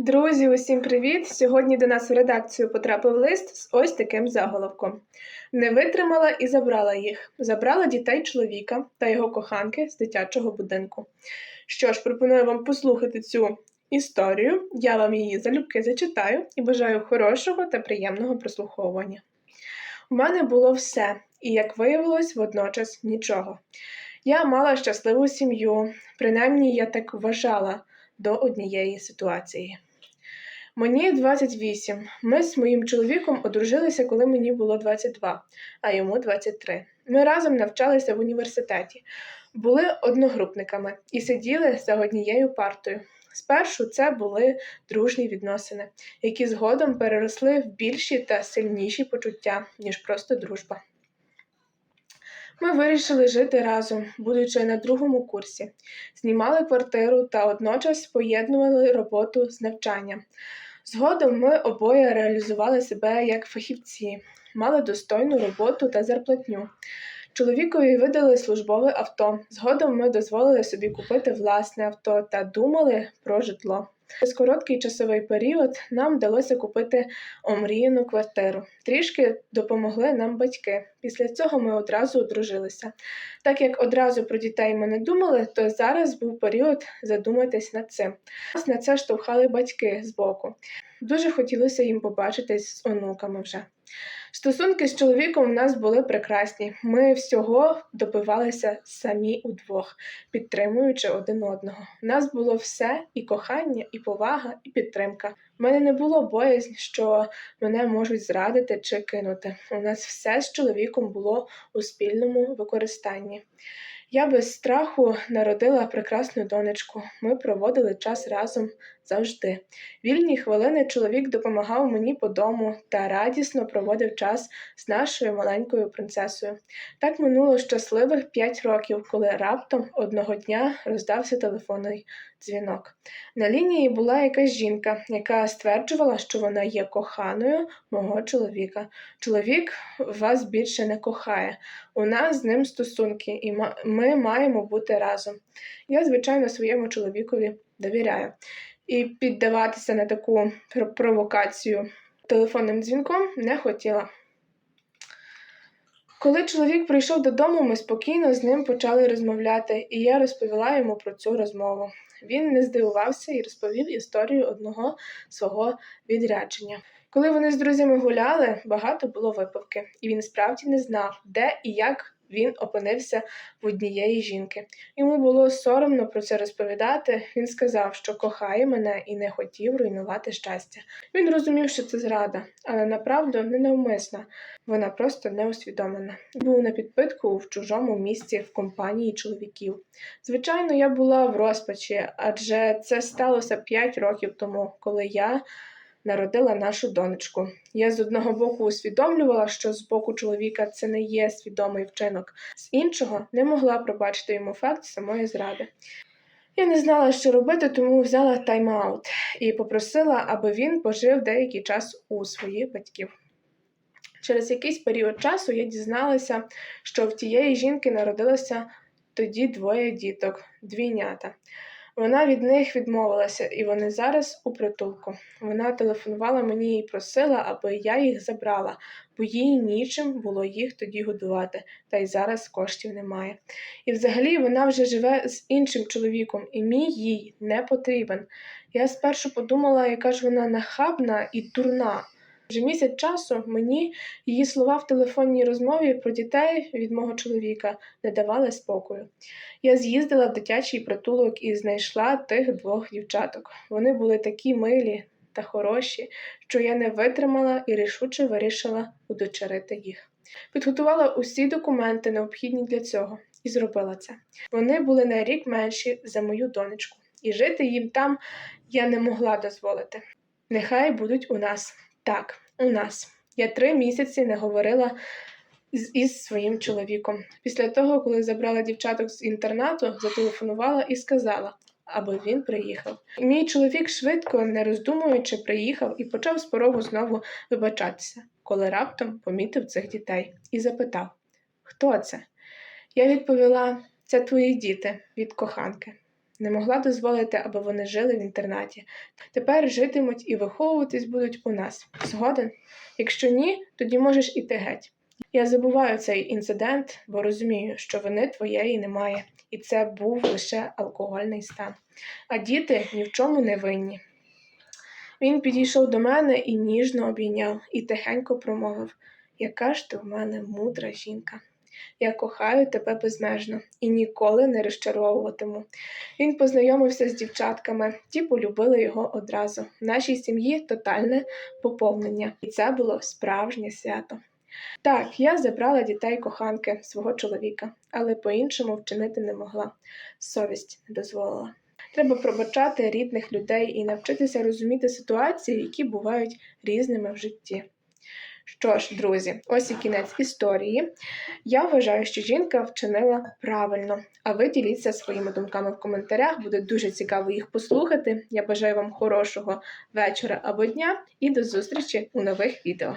Друзі, усім привіт! Сьогодні до нас в редакцію потрапив лист з ось таким заголовком. Не витримала і забрала їх. Забрала дітей чоловіка та його коханки з дитячого будинку. Що ж, пропоную вам послухати цю історію. Я вам її залюбки зачитаю і бажаю хорошого та приємного прослуховування. У мене було все, і, як виявилось, водночас нічого. Я мала щасливу сім'ю, принаймні я так вважала до однієї ситуації. Мені 28. Ми з моїм чоловіком одружилися, коли мені було 22, а йому 23. Ми разом навчалися в університеті, були одногрупниками і сиділи за однією партою. Спершу це були дружні відносини, які згодом переросли в більші та сильніші почуття, ніж просто дружба. Ми вирішили жити разом, будучи на другому курсі, знімали квартиру та одночас поєднували роботу з навчанням. Згодом ми обоє реалізували себе як фахівці, мали достойну роботу та зарплатню. Чоловікові видали службове авто. Згодом ми дозволили собі купити власне авто та думали про житло. Через короткий часовий період нам вдалося купити омріяну квартиру. Трішки допомогли нам батьки. Після цього ми одразу одружилися. Так як одразу про дітей ми не думали, то зараз був період задуматись над цим. Нас на це штовхали батьки з боку. Дуже хотілося їм побачитись з онуками вже. Стосунки з чоловіком у нас були прекрасні. Ми всього добивалися самі удвох, підтримуючи один одного. У нас було все і кохання, і повага, і підтримка. У мене не було боязні, що мене можуть зрадити чи кинути. У нас все з чоловіком було у спільному використанні. Я без страху народила прекрасну донечку. Ми проводили час разом завжди. Вільні хвилини чоловік допомагав мені по дому та радісно проводив час з нашою маленькою принцесою. Так минуло щасливих п'ять років, коли раптом одного дня роздався телефонний дзвінок. На лінії була якась жінка, яка стверджувала, що вона є коханою мого чоловіка. Чоловік вас більше не кохає. У нас з ним стосунки, і ми маємо бути разом. Я, звичайно, своєму чоловікові довіряю. І піддаватися на таку провокацію телефонним дзвінком не хотіла. Коли чоловік прийшов додому, ми спокійно з ним почали розмовляти, і я розповіла йому про цю розмову. Він не здивувався і розповів історію одного свого відрядження. Коли вони з друзями гуляли, багато було випивки, і він справді не знав, де і як він опинився в однієї жінки. Йому було соромно про це розповідати. Він сказав, що кохає мене і не хотів руйнувати щастя. Він розумів, що це зрада, але направду не навмисна, вона просто не усвідомлена. Був на підпитку в чужому місці в компанії чоловіків. Звичайно, я була в розпачі, адже це сталося п'ять років тому, коли я народила нашу донечку. Я з одного боку усвідомлювала, що з боку чоловіка це не є свідомий вчинок, з іншого не могла пробачити йому факт самої зради. Я не знала, що робити, тому взяла тайм-аут і попросила, аби він пожив деякий час у своїх батьків. Через якийсь період часу я дізналася, що в тієї жінки народилося тоді двоє діток, двійнята. Вона від них відмовилася, і вони зараз у притулку. Вона телефонувала мені і просила, аби я їх забрала, бо їй нічим було їх тоді годувати, та й зараз коштів немає. І взагалі вона вже живе з іншим чоловіком, і мій їй не потрібен. Я спершу подумала, яка ж вона нахабна і дурна. Вже місяць часу мені її слова в телефонній розмові про дітей від мого чоловіка не давали спокою. Я з'їздила в дитячий притулок і знайшла тих двох дівчаток. Вони були такі милі та хороші, що я не витримала і рішуче вирішила удочерити їх. Підготувала усі документи, необхідні для цього, і зробила це. Вони були на рік менші за мою донечку, і жити їм там я не могла дозволити. Нехай будуть у нас. Так, у нас. Я три місяці не говорила з, із своїм чоловіком. Після того, коли забрала дівчаток з інтернату, зателефонувала і сказала, аби він приїхав. Мій чоловік швидко, не роздумуючи, приїхав і почав з порогу знову вибачатися, коли раптом помітив цих дітей і запитав, хто це? Я відповіла: це твої діти від коханки. Не могла дозволити, аби вони жили в інтернаті. Тепер житимуть і виховуватись будуть у нас. Згоден? Якщо ні, тоді можеш іти геть. Я забуваю цей інцидент, бо розумію, що вини твоєї немає, і це був лише алкогольний стан. А діти ні в чому не винні. Він підійшов до мене і ніжно обійняв, і тихенько промовив: Яка ж ти в мене мудра жінка. Я кохаю тебе безмежно і ніколи не розчаровуватиму. Він познайомився з дівчатками, ті полюбили його одразу. В нашій сім'ї тотальне поповнення, і це було справжнє свято. Так, я забрала дітей коханки свого чоловіка, але по-іншому вчинити не могла. Совість не дозволила. Треба пробачати рідних людей і навчитися розуміти ситуації, які бувають різними в житті. Що ж, друзі, ось і кінець історії. Я вважаю, що жінка вчинила правильно. А ви діліться своїми думками в коментарях. Буде дуже цікаво їх послухати. Я бажаю вам хорошого вечора або дня і до зустрічі у нових відео.